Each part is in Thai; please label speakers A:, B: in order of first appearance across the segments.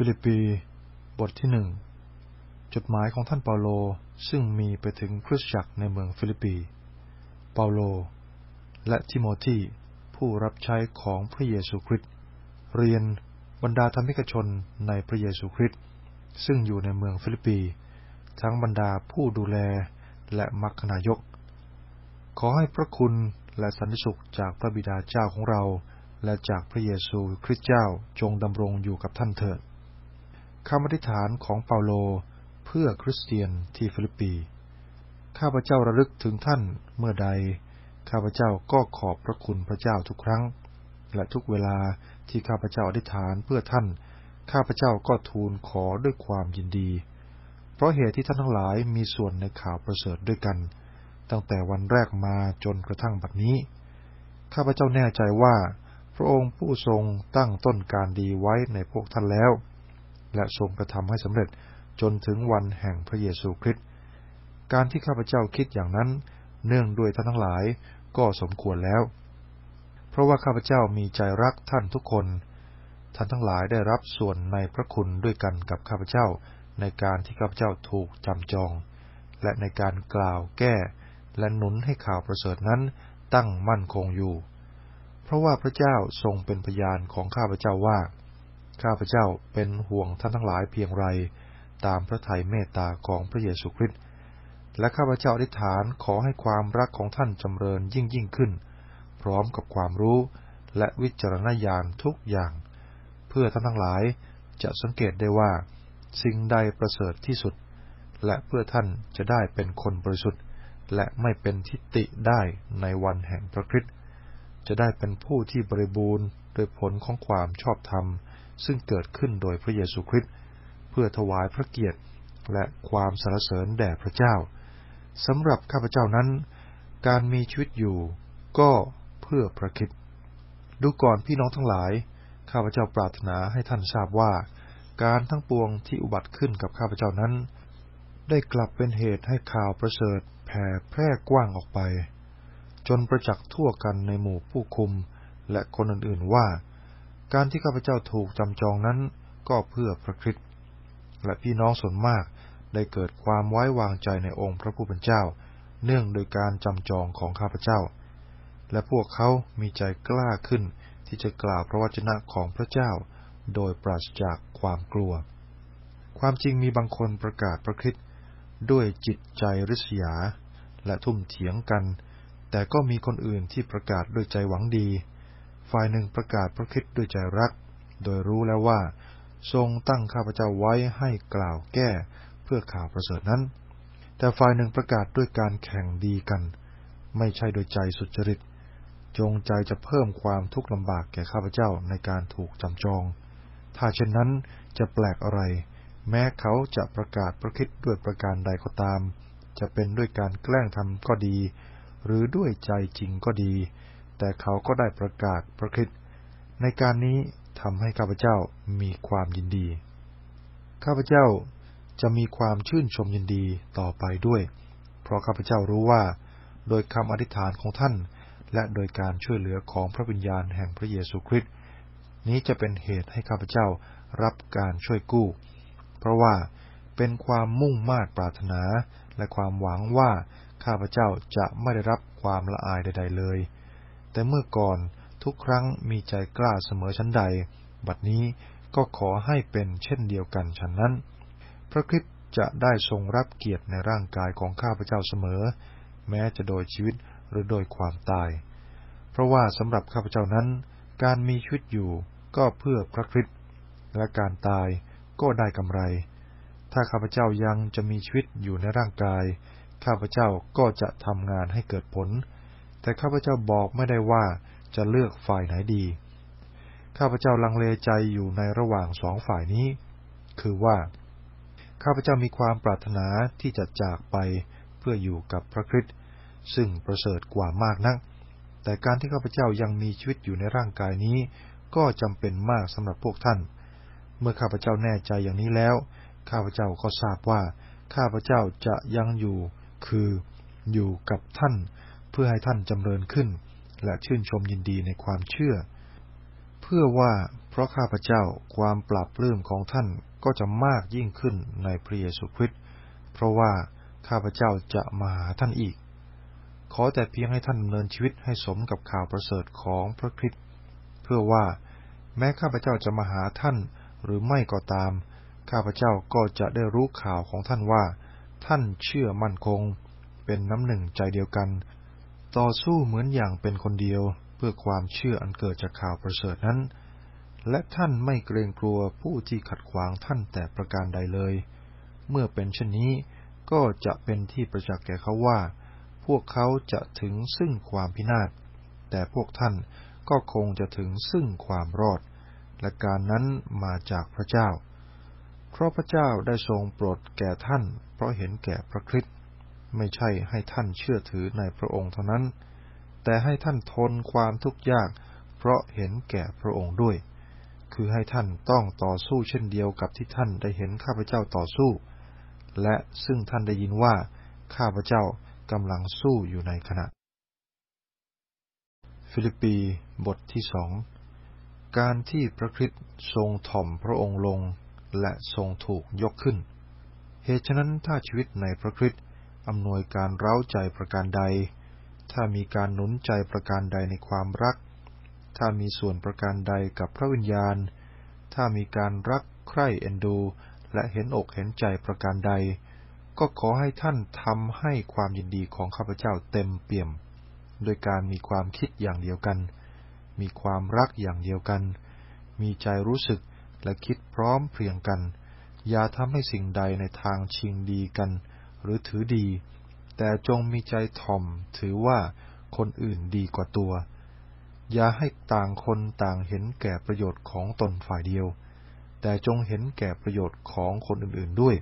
A: ฟิลิปปี บทที่หนึ่งจดหมายของท่านเปาโลซึ่งมีไปถึงคริสตจักรในเมืองฟิลิปปี เปาโล และทิโมธีผู้รับใช้ของพระเยซูคริสต์เรียนบรรดาธรรมิกชนในพระเยซูคริสต์ซึ่งอยู่ในเมืองฟิลิปปี ทั้งบรรดาผู้ดูแลและมัคคณายก ขอให้พระคุณและสันติสุขจากพระบิดาเจ้าของเรา และจากพระเยซูคริสต์เจ้าจงดำรงอยู่กับท่านเถิด คำอธิษฐานของเปาโลเพื่อคริสเตียนที่ฟิลิปปี ข้าพเจ้าระลึกถึงท่านเมื่อใด ข้าพเจ้าก็ขอบพระคุณพระเจ้าทุกครั้ง และทุกเวลาที่ข้าพเจ้าอธิษฐานเพื่อท่าน ข้าพเจ้าก็ทูลขอด้วยความยินดี เพราะเหตุที่ท่านทั้งหลายมีส่วนในข่าวประเสริฐด้วยกัน ตั้งแต่วันแรกมาจนกระทั่งบัดนี้ ข้าพเจ้าแน่ใจว่า พระองค์ผู้ทรงตั้งต้นการดีไว้ในพวกท่านแล้ว และทรงกระทำให้สำเร็จจนถึงวันแห่งพระเยซูคริสต์การที่ข้าพเจ้าคิดอย่างนั้น เนื่องด้วยท่านทั้งหลายก็สมควรแล้ว เพราะว่าข้าพเจ้ามีใจรักท่านทุกคน ท่านทั้งหลายได้รับส่วนในพระคุณด้วยกันกับข้าพเจ้า ในการที่ข้าพเจ้าถูกจำจอง และในการกล่าวแก้ และหนุนให้ข่าวประเสริฐนั้นตั้งมั่นคงอยู่ เพราะว่าพระเจ้าทรงเป็นพยานของข้าพเจ้าว่า ข้าพเจ้าเป็นห่วงท่านทั้งหลายเพียงไร ตามพระทัยเมตตาของพระเยซูคริสต์ และข้าพเจ้าอธิษฐานขอให้ความรักของท่านจำเริญยิ่งยิ่งขึ้น พร้อมกับความรู้และวิจารณญาณทุกอย่าง เพื่อท่านทั้งหลายจะสังเกตได้ว่า สิ่งใดประเสริฐที่สุด และเพื่อท่านจะได้เป็นคนบริสุทธิ์ และไม่เป็นทิฏฐิได้ในวันแห่งพระคริสต์จะได้เป็นผู้ที่บริบูรณ์โดยผลของความชอบธรรม ซึ่งเกิดขึ้นโดยพระเยซูคริสต์เพื่อถวายพระเกียรติและความสรรเสริญแด่พระเจ้าสำหรับข้าพเจ้านั้น การมีชีวิตอยู่ก็เพื่อพระคิดดูก่อนพี่น้องทั้งหลาย ข้าพเจ้าปรารถนาให้ท่านทราบว่า การทั้งปวงที่อุบัติขึ้นกับข้าพเจ้านั้น ได้กลับเป็นเหตุให้ข่าวประเสริฐแผ่แพร่กว้างออกไป จนประจักษ์ทั่วกันในหมู่ผู้คุมและคนอื่นๆว่า การที่ข้าพเจ้าถูกจำจองนั้นก็เพื่อพระคริสต์และพี่น้องส่วนมากได้เกิดความไว้วางใจในองค์พระผู้เป็นเจ้า เนื่องโดยการจำจองของข้าพเจ้า และพวกเขามีใจกล้าขึ้นที่จะกล่าวพระวจนะของพระเจ้า โดยปราศจากความกลัว ความจริงมีบางคนประกาศพระคริสต์ด้วยจิตใจริษยา และทุ่มเถียงกัน แต่ก็มีคนอื่นที่ประกาศด้วยใจหวังดี ฝ่ายหนึ่งประกาศพระคิดด้วยใจรัก โดยรู้แล้วว่า ทรงตั้งข้าพเจ้าไว้ให้กล่าวแก้เพื่อข่าวประเสริฐนั้น แต่ฝ่ายหนึ่งประกาศด้วยการแข่งดีกัน ไม่ใช่โดยใจสุจริต จงใจจะเพิ่มความทุกข์ลำบากแก่ข้าพเจ้าในการถูกจำจอง ถ้าเช่นนั้นจะแปลกอะไร แม้เขาจะประกาศพระคิดด้วยประการใดก็ตาม จะเป็นด้วยการแกล้งทำก็ดี หรือด้วยใจจริงก็ดี แต่เขาก็ได้ประกาศพระคิดในการนี้ทำให้ข้าพเจ้ามีความยินดี ข้าพเจ้าจะมีความชื่นชมยินดีต่อไปด้วย เพราะข้าพเจ้ารู้ว่า โดยคำอธิษฐานของท่าน และโดยการช่วยเหลือของพระวิญญาณแห่งพระเยซูคริสต์นี้จะเป็นเหตุให้ข้าพเจ้ารับการช่วยกู้ เพราะว่าเป็นความมุ่งมา่ปรารถนาและความหวังว่าข้าพเจ้าจะไม่ได้รับความละอายใด ๆ เลย แต่เมื่อก่อนทุกครั้งมีใจกล้าเสมอชั้นใด บัดนี้ก็ขอให้เป็นเช่นเดียวกันฉันนั้น พระคริสต์จะได้ทรงรับเกียรติในร่างกายของข้าพเจ้าเสมอ แม้จะโดยชีวิตหรือโดยความตาย เพราะว่าสำหรับข้าพเจ้านั้น การมีชีวิตอยู่ก็เพื่อพระคริสต์และการตายก็ได้กำไร ถ้าข้าพเจ้ายังจะมีชีวิตอยู่ในร่างกาย ข้าพเจ้าก็จะทำงานให้เกิดผล แต่ข้าพเจ้าบอกไม่ได้ว่าจะเลือกฝ่ายไหนดี ข้าพเจ้าลังเลใจอยู่ในระหว่างสองฝ่ายนี้ คือว่า ข้าพเจ้ามีความปรารถนาที่จะจากไปเพื่ออยู่กับพระคริสต์ซึ่งประเสริฐกว่ามากนัก แต่การที่ข้าพเจ้ายังมีชีวิตอยู่ในร่างกายนี้ ก็จำเป็นมากสำหรับพวกท่าน เมื่อข้าพเจ้าแน่ใจอย่างนี้แล้ว ข้าพเจ้าก็ทราบว่า ข้าพเจ้าจะยังอยู่ คืออยู่กับท่าน พื่อให้ท่านจำเริญขึ้น และชื่นชมยินดีในความเชื่อ เพื่อว่าเพราะข้าพเจ้าความปรับปลื้มของท่านก็จะมากยิ่งขึ้นในพระเยซูคริสต์เพราะว่าข้าพเจ้าจะมาหาท่านอีก ขอแต่เพียงให้ท่านดำเนินชีวิตให้สมกับข่าวประเสริฐของพระคริสต์เพื่อว่าแม้ข้าพเจ้าจะมาหาท่านหรือไม่ก็ตาม ข้าพเจ้าก็จะได้รู้ข่าวของท่านว่า ท่านเชื่อมั่นคง เป็นน้ำหนึ่งใจเดียวกัน ต่อสู้เหมือนอย่างเป็นคนเดียวเพื่อความเชื่ออันเกิดจากข่าวประเสริฐนั้น และท่านไม่เกรงกลัวผู้ที่ขัดขวางท่านแต่ประการใดเลย เมื่อเป็นเช่นนี้ก็จะเป็นที่ประจักษ์แก่เขาว่า พวกเขาจะถึงซึ่งความพินาศ แต่พวกท่านก็คงจะถึงซึ่งความรอด และการนั้นมาจากพระเจ้า เพราะพระเจ้าได้ทรงโปรดแก่ท่าน เพราะเห็นแก่พระคริสต์ ไม่ใช่ให้ท่านเชื่อถือในพระองค์เท่านั้น แต่ให้ท่านทนความทุกข์ยาก เพราะเห็นแก่พระองค์ด้วย คือให้ท่านต้องต่อสู้เช่นเดียวกับที่ท่านได้เห็นข้าพเจ้าต่อสู้ และซึ่งท่านได้ยินว่า ข้าพเจ้ากำลังสู้อยู่ในขณะ ฟิลิปปีบทที่สองการที่พระคริสต์ทรงถ่อมพระองค์ลงและทรงถูกยกขึ้น เหตุฉะนั้นถ้าชีวิตในพระคริสต์ อำนวยการเร้าใจประการใด ถ้ามีการหนุนใจประการใดในความรัก ถ้ามีส่วนประการใดกับพระวิญญาณ ถ้ามีการรักใคร่เอ็นดู และเห็นอกเห็นใจประการใด ก็ขอให้ท่านทำให้ความยินดีของข้าพเจ้าเต็มเปี่ยม โดยการมีความคิดอย่างเดียวกัน มีความรักอย่างเดียวกัน มีใจรู้สึกและคิดพร้อมเพรียงกัน อย่าทำให้สิ่งใดในทางชิงดีกัน หรือถือดี แต่จงมีใจถ่อมถือว่าคนอื่นดีกว่าตัว อย่าให้ต่างคนต่างเห็นแก่ประโยชน์ของตนฝ่ายเดียว แต่จงเห็นแก่ประโยชน์ของคนอื่นๆด้วย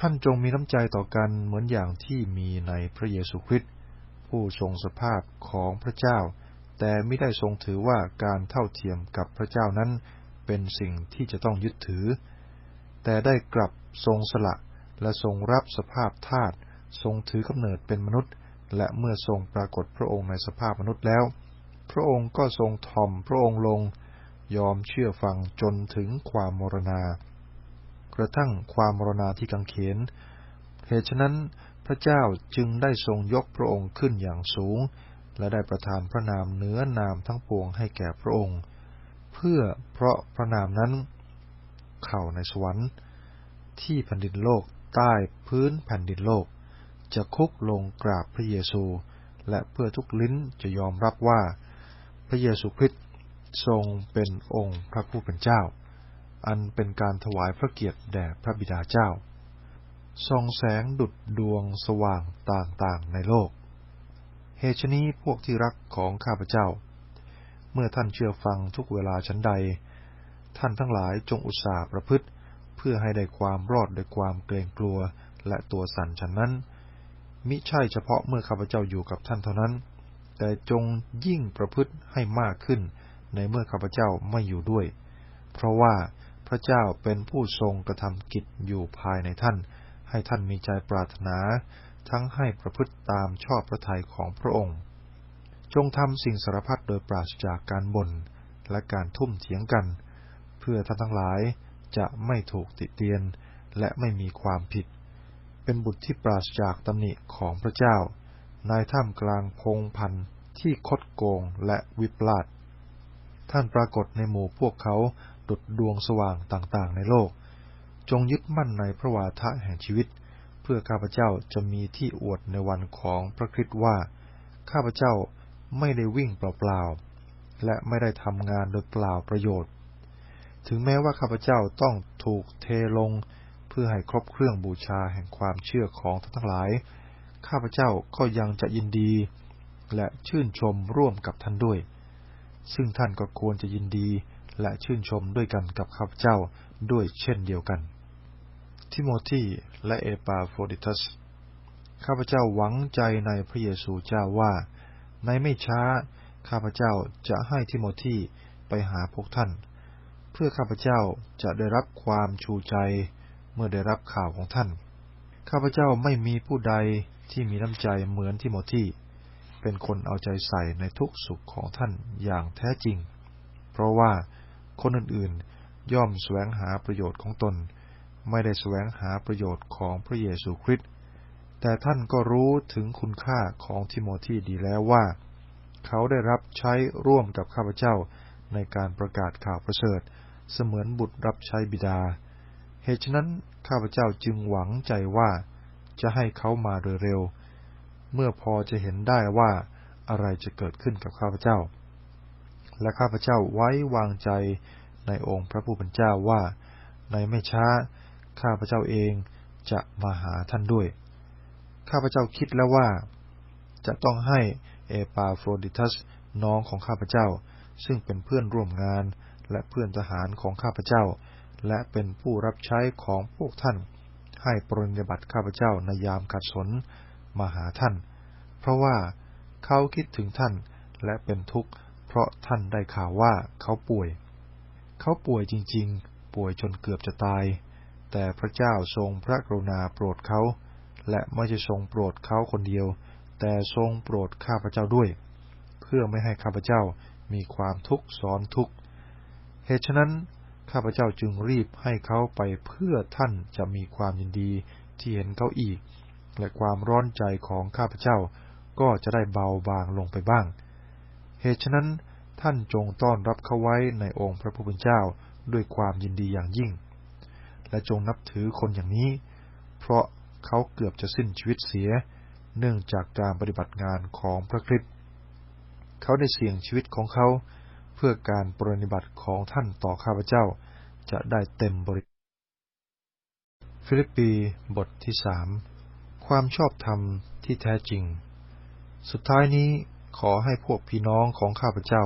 A: ท่านจงมีน้ำใจต่อกันเหมือนอย่างที่มีในพระเยซูคริสต์ผู้ทรงสภาพของพระเจ้า แต่ไม่ได้ทรงถือว่าการเท่าเทียมกับพระเจ้านั้นเป็นสิ่งที่จะต้องยึดถือ แต่ได้กลับทรงสละ และทรงรับสภาพทาสทรงถือกำเนิดเป็นมนุษย์ และเมื่อทรงปรากฏพระองค์ในสภาพมนุษย์แล้ว พระองค์ก็ทรงทอมพระองค์ลง ยอมเชื่อฟังจนถึงความมรณา กระทั่งความมรณาที่กังเขน เหตุฉะนั้นพระเจ้าจึงได้ทรงยกพระองค์ขึ้นอย่างสูง และได้ประทานพระนามเนื้อนามทั้งปวงให้แก่พระองค์ เพื่อเพราะพระนามนั้น เข่าในสวรรค์ที่แผ่นดินโลก ใต้พื้นแผ่นดินโลก จะคุกลงกราบพระเยซู และเพื่อทุกลิ้นจะยอมรับว่า พระเยซูคริสต์ทรงเป็นองค์พระผู้เป็นเจ้า อันเป็นการถวายพระเกียรติแด่พระบิดาเจ้าส่องแสงดุดดวงสว่างต่างๆในโลก เหตุนี้พวกที่รักของข้าพเจ้า เมื่อท่านเชื่อฟังทุกเวลาชั้นใด ท่านทั้งหลายจงอุตส่าห์ประพฤติ เพื่อให้ได้ความรอดด้วยความเกรงกลัวและตัวสั่นฉันนั้น มิใช่เฉพาะเมื่อข้าพเจ้าอยู่กับท่านเท่านั้น แต่จงยิ่งประพฤติให้มากขึ้นในเมื่อข้าพเจ้าไม่อยู่ด้วย เพราะว่าพระเจ้าเป็นผู้ทรงกระทำกิจอยู่ภายในท่าน ให้ท่านมีใจปรารถนา ทั้งให้ประพฤติตามชอบพระทัยของพระองค์ จงทำสิ่งสารพัดโดยปราศจากการบ่นและการทุ่มเถียงกัน เพื่อท่านทั้งหลาย จะไม่ถูกติเตียนและไม่มีความผิด เป็นบุตรที่ปราศจากตำหนิของพระเจ้าในท่ามกลางพงพันที่คดโกงและวิปลาส ท่านปรากฏในหมู่พวกเขาดุดดวงสว่างต่างๆในโลก จงยึดมั่นในพระวาทะแห่งชีวิต เพื่อข้าพเจ้าจะมีที่อวดในวันของพระคริสต์ว่า ข้าพเจ้าไม่ได้วิ่งเปล่าๆและไม่ได้ทำงานโดยเปล่าประโยชน์ ถึงแม้ว่าข้าพเจ้าต้องถูกเทลง เพื่อให้ครบเครื่องบูชาแห่งความเชื่อของท่านทั้งหลาย ข้าพเจ้าก็ยังจะยินดี และชื่นชมร่วมกับท่านด้วย ซึ่งท่านก็ควรจะยินดีและชื่นชมด้วยกันกับข้าพเจ้าด้วยเช่นเดียวกัน ทิโมธีและเอปาโฟดิทัส ข้าพเจ้าหวังใจในพระเยซูเจ้าว่า ในไม่ช้า ข้าพเจ้าจะให้ทิโมธีไปหาพวกท่าน พื่อข้าพเจ้าจะได้รับความชูใจเมื่อได้รับข่าวของท่าน ข้าพเจ้าไม่มีผู้ใดที่มีน้ำใจเหมือนทิโมธีเป็นคนเอาใจใส่ในทุกสุขของท่านอย่างแท้จริง เพราะว่าคนอื่นๆย่อมแสวงหาประโยชน์ของตน ไม่ได้แสวงหาประโยชน์ของพระเยซูคริสต์ แต่ท่านก็รู้ถึงคุณค่าของทิโมธีดีแล้วว่า เขาได้รับใช้ร่วมกับข้าพเจ้าในการประกาศข่าวประเสริฐ เสมือนบุตรรับใช้บิดา เหตุฉะนั้นข้าพเจ้าจึงหวังใจว่าจะให้เขามาโดยเร็ว เมื่อพอจะเห็นได้ว่าอะไรจะเกิดขึ้นกับข้าพเจ้า และข้าพเจ้าไว้วางใจในองค์พระผู้เป็นเจ้าว่า ในไม่ช้า ข้าพเจ้าเองจะมาหาท่านด้วย ข้าพเจ้าคิดแล้วว่า จะต้องให้เอปาโฟรดิทัสน้องของข้าพเจ้า ซึ่งเป็นเพื่อนร่วมงาน และเพื่อนทหารของข้าพเจ้า และเป็นผู้รับใช้ของพวกท่าน ให้ปรนญบัติข้าพเจ้าในยามขัดสนมาหาท่าน เพราะว่าเขาคิดถึงท่านและเป็นทุกข์เพราะท่านได้ข่าวว่าเขาป่วย เขาป่วยจริงๆ ป่วยจนเกือบจะตาย แต่พระเจ้าทรงพระกรุณาโปรดเขา และไม่ใช่ทรงโปรดเขาคนเดียว แต่ทรงโปรดข้าพเจ้าด้วย เพื่อไม่ให้ข้าพเจ้ามีความทุกข์ซ้อนทุกข์ เหตุฉะนั้น ข้าพเจ้าจึงรีบให้เขาไปเพื่อท่านจะมีความยินดีที่เห็นเขาอีก และความร้อนใจของข้าพเจ้าก็จะได้เบาบางลงไปบ้าง เหตุฉะนั้นท่านจงต้อนรับเขาไว้ในองค์พระผู้เป็นเจ้าด้วยความยินดีอย่างยิ่ง และจงนับถือคนอย่างนี้ เพราะเขาเกือบจะสิ้นชีวิตเสีย เนื่องจากการปฏิบัติงานของพระคริสต์เขาได้เสี่ยงชีวิตของเขา พื่อการปฏิบัติของท่านต่อข้าพเจ้า จะได้เต็มบริฟิลิปปีบทที่สามความชอบธรรมที่แท้จริง สุดท้ายนี้ขอให้พวกพี่น้องของข้าพเจ้า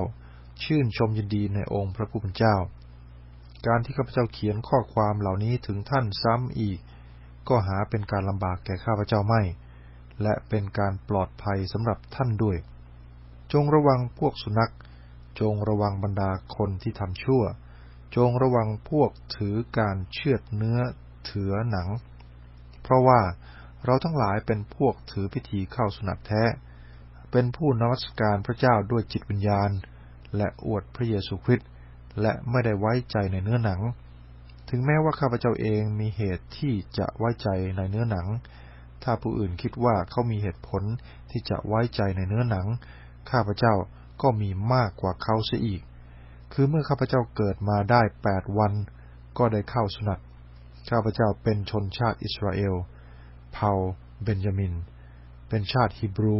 A: ชื่นชมยินดีในองค์พระผู้เป็นเจ้า การที่ข้าพเจ้าเขียนข้อความเหล่านี้ถึงท่านซ้ำอีก ก็หาเป็นการลำบากแก่ข้าพเจ้าไม่ และเป็นการปลอดภัยสำหรับท่านด้วย จงระวังพวกสุนัข จงระวังบรรดาคนที่ทำชั่ว จงระวังพวกถือการเชือดเนื้อถือหนัง เพราะว่าเราทั้งหลายเป็นพวกถือพิธีเข้าสุนัขแท้ เป็นผู้นมัสการพระเจ้าด้วยจิตวิญญาณ และอวดพระเยซูคริสต์และไม่ได้ไว้ใจในเนื้อหนัง ถึงแม้ว่าข้าพเจ้าเองมีเหตุที่จะไว้ใจในเนื้อหนัง ถ้าผู้อื่นคิดว่าเขามีเหตุผลที่จะไว้ใจในเนื้อหนัง ข้าพเจ้า ก็มีมากกว่าเขาเสียอีก คือเมื่อข้าพเจ้าเกิดมาได้แปดวัน ก็ได้เข้าสุนัตข้าพเจ้าเป็นชนชาติอิสราเอล เผ่าเบนจามิน เป็นชาติฮีบรู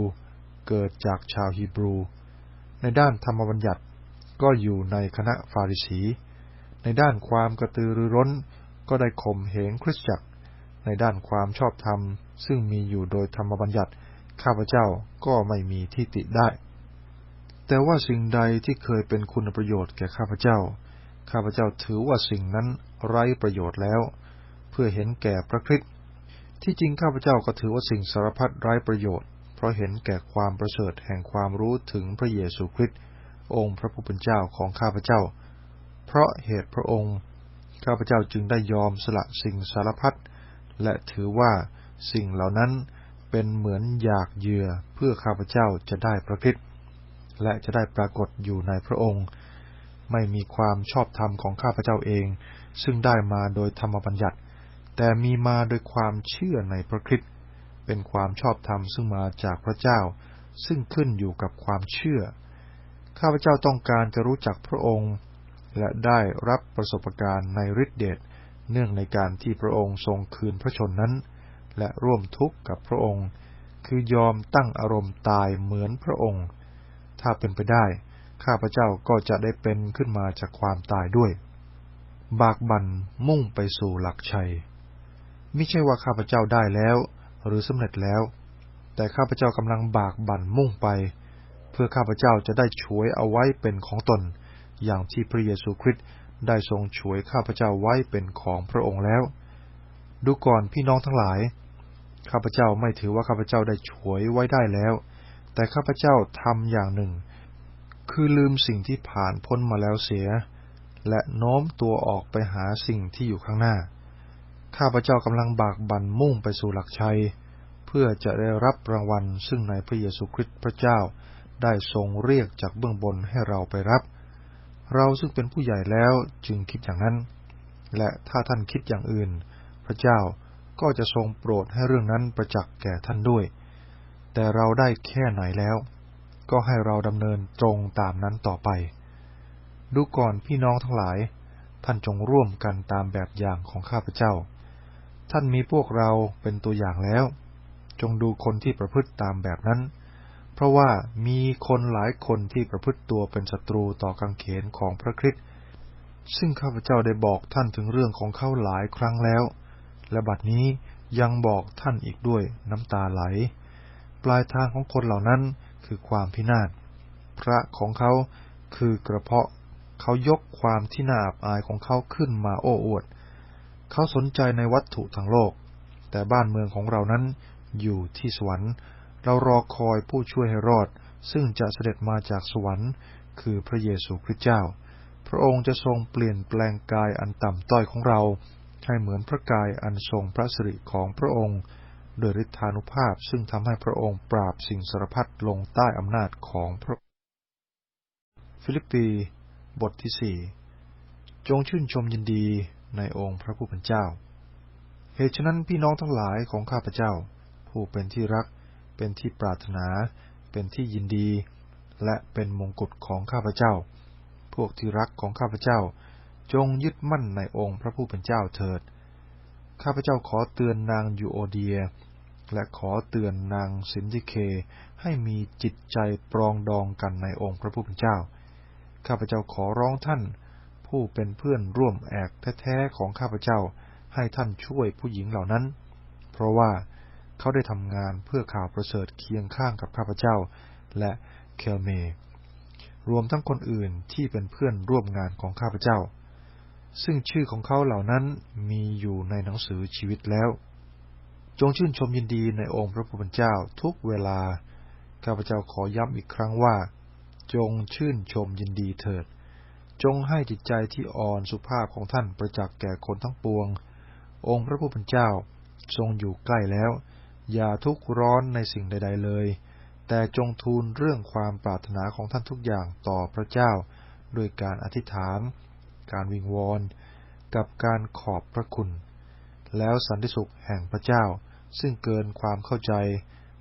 A: เกิดจากชาวฮีบรู ในด้านธรรมบัญญัติก็อยู่ในคณะฟาริสี ในด้านความกระตือรือร้น ก็ได้ข่มเหงคริสตจักร ในด้านความชอบธรรม ซึ่งมีอยู่โดยธรรมบัญญัติ ข้าพเจ้าก็ไม่มีที่ติได้ แต่ว่าสิ่งใดที่เคยเป็นคุณประโยชน์แก่ข้าพเจ้า ข้าพเจ้าถือว่าสิ่งนั้นไร้ประโยชน์แล้ว เพื่อเห็นแก่พระคริสต์ที่จริงข้าพเจ้าก็ถือว่าสิ่งสารพัดไร้ประโยชน์ เพราะเห็นแก่ความประเสริฐแห่งความรู้ถึงพระเยซูคริสต์องค์พระผู้เป็นเจ้าของข้าพเจ้า เพราะเหตุพระองค์ ข้าพเจ้าจึงได้ยอมสละสิ่งสารพัดและถือว่าสิ่งเหล่านั้นเป็นเหมือนอยากเยื่อเพื่อข้าพเจ้าจะได้พระคิด และจะได้ปรากฏอยู่ในพระองค์ ไม่มีความชอบธรรมของข้าพเจ้าเอง ซึ่งได้มาโดยธรรมบัญญัติ แต่มีมาโดยความเชื่อในพระคิดเป็นความชอบธรรมซึ่งมาจากพระเจ้า ซึ่งขึ้นอยู่กับความเชื่อ ข้าพเจ้าต้องการจะรู้จักพระองค์ และได้รับประสบการณ์ในฤทธิเดชเนื่องในการที่พระองค์ทรงคืนพระชนนั้น และร่วมทุกข์กับพระองค์ คือยอมตั้งอารมณ์ตายเหมือนพระองค์ ถ้าเป็นไปได้ ข้าพเจ้าก็จะได้เป็นขึ้นมาจากความตายด้วย บากบันมุ่งไปสู่หลักชัย ไม่ใช่ว่าข้าพเจ้าได้แล้ว หรือสำเร็จแล้ว แต่ข้าพเจ้ากำลังบากบั่นมุ่งไป เพื่อข้าพเจ้าจะได้ช่วยเอาไว้เป็นของตน อย่างที่พระเยซูคริสต์ได้ทรงช่วยข้าพเจ้าไว้เป็นของพระองค์แล้ว ดูก่อนพี่น้องทั้งหลาย ข้าพเจ้าไม่ถือว่าข้าพเจ้าได้ช่วยไว้ได้แล้ว แต่ข้าพเจ้าทำอย่างหนึ่ง คือลืมสิ่งที่ผ่านพ้นมาแล้วเสีย และโน้มตัวออกไปหาสิ่งที่อยู่ข้างหน้า ข้าพเจ้ากำลังบากบั่นมุ่งไปสู่หลักชัย เพื่อจะได้รับรางวัลซึ่งในพระเยซูคริสต์พระเจ้าได้ทรงเรียกจากเบื้องบนให้เราไปรับ เราซึ่งเป็นผู้ใหญ่แล้วจึงคิดอย่างนั้น และถ้าท่านคิดอย่างอื่น พระเจ้าก็จะทรงโปรดให้เรื่องนั้นประจักษ์แก่ท่านด้วย แต่เราได้แค่ไหนแล้ว ก็ให้เราดำเนินตรงตามนั้นต่อไป ดูก่อนพี่น้องทั้งหลาย ท่านจงร่วมกันตามแบบอย่างของข้าพเจ้า ท่านมีพวกเราเป็นตัวอย่างแล้ว จงดูคนที่ประพฤติตามแบบนั้น เพราะว่ามีคนหลายคนที่ประพฤติตัวเป็นศัตรูต่อกังเขนของพระคริสต์ซึ่งข้าพเจ้าได้บอกท่านถึงเรื่องของเขาหลายครั้งแล้ว และบัดนี้ยังบอกท่านอีกด้วยน้ำตาไหล ปลายทางของคนเหล่านั้นคือความพินาศ พระของเขาคือกระเพาะ เขายกความที่น่าอับอายของเขาขึ้นมาโอ้อวด เขาสนใจในวัตถุทางโลก แต่บ้านเมืองของเรานั้นอยู่ที่สวรรค์ เรารอคอยผู้ช่วยให้รอด ซึ่งจะเสด็จมาจากสวรรค์ คือพระเยซูคริสต์เจ้า พระองค์จะทรงเปลี่ยนแปลงกายอันต่ำต้อยของเรา ให้เหมือนพระกายอันทรงพระสิริของพระองค์ โดยฤทธานุภาพซึ่งทำให้พระองค์ปราบสิ่งสารพัดลงใต้อำนาจของพระฟิลิปปี บทที่สี่จงชื่นชมยินดีในองค์พระผู้เป็นเจ้า เหตุฉะนั้นพี่น้องทั้งหลายของข้าพเจ้า ผู้เป็นที่รัก เป็นที่ปรารถนา เป็นที่ยินดี และเป็นมงกุฎของข้าพเจ้า พวกที่รักของข้าพเจ้า จงยึดมั่นในองค์พระผู้เป็นเจ้าเถิด ข้าพเจ้าขอเตือนนางยูโอเดีย และขอเตือนนางสินธิเคให้มีจิตใจปรองดองกันในองค์พระผู้เป็นเจ้า ข้าพเจ้าขอร้องท่าน ผู้เป็นเพื่อนร่วมแอกแท้ๆของข้าพเจ้าให้ท่านช่วยผู้หญิงเหล่านั้น เพราะว่าเขาได้ทำงานเพื่อข่าวประเสริฐเคียงข้างกับข้าพเจ้า และเคลเม รวมทั้งคนอื่นที่เป็นเพื่อนร่วมงานของข้าพเจ้า ซึ่งชื่อของเขาเหล่านั้นมีอยู่ในหนังสือชีวิตแล้ว จงชื่นชมยินดีในองค์พระผู้เป็นเจ้าทุกเวลา ข้าพเจ้าขอย้ำอีกครั้งว่า จงชื่นชมยินดีเถิด จงให้จิตใจที่อ่อนสุภาพของท่านประจักษ์แก่คนทั้งปวง องค์พระผู้เป็นเจ้าทรงอยู่ใกล้แล้ว อย่าทุกข์ร้อนในสิ่งใด ๆ เลย แต่จงทูลเรื่องความปรารถนาของท่านทุกอย่างต่อพระเจ้า ด้วยการอธิษฐาน การวิงวอนกับการขอบพระคุณ แล้วสันติสุขแห่งพระเจ้า ซึ่งเกินความเข้าใจ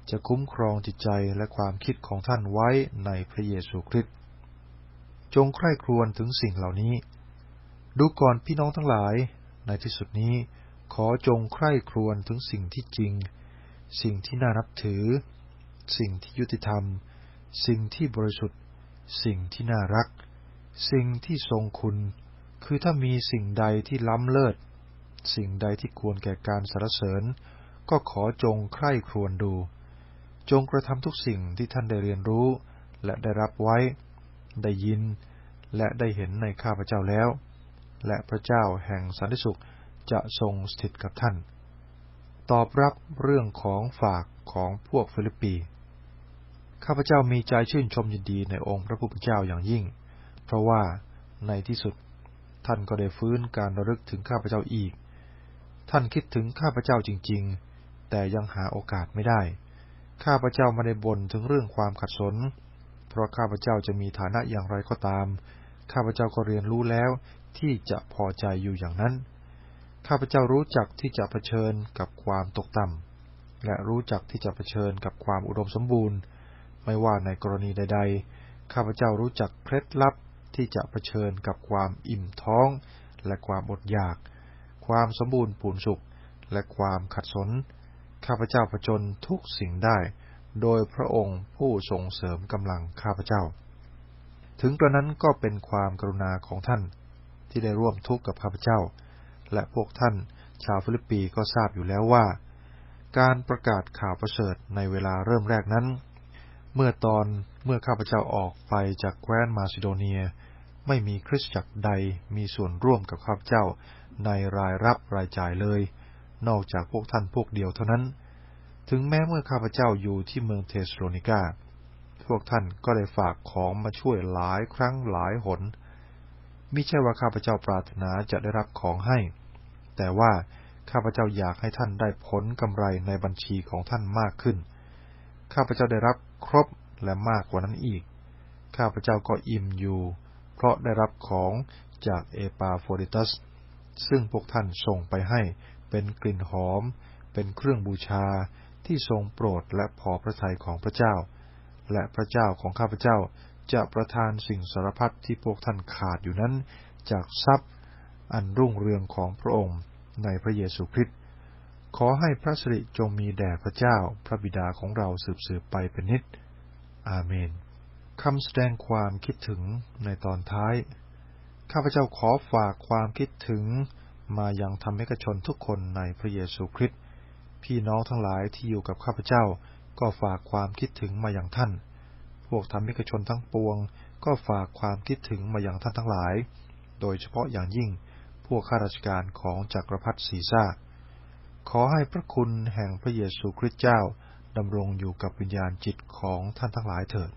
A: จะคุ้มครองจิตใจและความคิดของท่านไว้ในพระเยซูคริสต์จงใคร่ครวญถึงสิ่งเหล่านี้ ดูก่อนพี่น้องทั้งหลาย ในที่สุดนี้ ขอจงใคร่ครวญถึงสิ่งที่จริง สิ่งที่น่านับถือ สิ่งที่ยุติธรรม สิ่งที่บริสุทธิ์ สิ่งที่น่ารัก สิ่งที่ทรงคุณ คือถ้ามีสิ่งใดที่ล้ำเลิศ สิ่งใดที่ควรแก่การสรรเสริญ ก็ขอจงใคร่ครวญดู จงกระทำทุกสิ่งที่ท่านได้เรียนรู้ และได้รับไว้ ได้ยิน และได้เห็นในข้าพเจ้าแล้ว และพระเจ้าแห่งสันติสุขจะทรงสถิตกับท่าน ตอบรับเรื่องของฝากของพวกฟิลิปปีข้าพเจ้ามีใจชื่นชมยินดีในองค์พระผู้เป็นเจ้าอย่างยิ่ง เพราะว่าในที่สุด ท่านก็ได้ฟื้นการระลึกถึงข้าพเจ้าอีก ท่านคิดถึงข้าพเจ้าจริง ๆ แต่ยังหาโอกาสไม่ได้ ข้าพเจ้าไม่ได้บ่นถึงเรื่องความขัดสน เพราะข้าพเจ้าจะมีฐานะอย่างไรก็ตาม ข้าพเจ้าก็เรียนรู้แล้วที่จะพอใจอยู่อย่างนั้น ข้าพเจ้ารู้จักที่จะเผชิญกับความตกต่ำ และรู้จักที่จะเผชิญกับความอุดมสมบูรณ์ ไม่ว่าในกรณีใด ๆ ข้าพเจ้ารู้จักเคล็ดลับ ที่จะเผชิญกับความอิ่มท้อง และความอดอยาก ความสมบูรณ์ปูนสุข และความขัดสน ข้าพเจ้าผจญทุกสิ่งได้ โดยพระองค์ผู้ส่งเสริมกำลังข้าพเจ้า ถึงกระนั้นก็เป็นความกรุณาของท่าน ที่ได้ร่วมทุกข์กับข้าพเจ้า และพวกท่านชาวฟิลิปปีก็ทราบอยู่แล้วว่า การประกาศข่าวประเสริฐในเวลาเริ่มแรกนั้น เมื่อตอนเมื่อข้าพเจ้าออกไปจากแคว้นมาซิโดเนีย ไม่มีคริสตจักรใดมีส่วนร่วมกับข้าพเจ้าในรายรับรายจ่ายเลย นอกจากพวกท่านพวกเดียวเท่านั้น ถึงแม้เมื่อข้าพเจ้าอยู่ที่เมืองเทสโลนิกา พวกท่านก็ได้ฝากของมาช่วยหลายครั้งหลายหนมิใช่ว่าข้าพเจ้าปรารถนาจะได้รับของให้ แต่ว่าข้าพเจ้าอยากให้ท่านได้ผลกำไรในบัญชีของท่านมากขึ้น ข้าพเจ้าได้รับครบและมากกว่านั้นอีก ข้าพเจ้าก็อิ่มอยู่ ราะได้รับของจากเอปาโฟริตัส ซึ่งพวกท่านส่งไปให้เป็นกลิ่นหอม เป็นเครื่องบูชาที่ทรงโปรดและพอพระทัยของพระเจ้า และพระเจ้าของข้าพเจ้าจะประทานสิ่งสารพัดที่พวกท่านขาดอยู่นั้น จากทรัพย์อันรุ่งเรืองของพระองค์ในพระเยซูคริสต์ขอให้พระสิริจงมีแด่พระเจ้าพระบิดาของเราสืบๆไปเป็นนิจอาเมน คำแสดงความคิดถึงในตอนท้าย ข้าพเจ้าขอฝากความคิดถึงมายังธรรมิกชนทุกคนในพระเยซูคริสต์ พี่น้องทั้งหลายที่อยู่กับข้าพเจ้าก็ฝากความคิดถึงมาอย่างท่าน พวกธรรมิกชนทั้งปวง ก็ฝากความคิดถึงมาอย่างท่านทั้งหลาย โดยเฉพาะอย่างยิ่งพวกข้าราชการของจักรพรรดิซีซ่า ขอให้พระคุณแห่งพระเยซูคริสต์เจ้าดำรงอยู่กับวิญญาณจิตของท่านทั้งหลายเถิด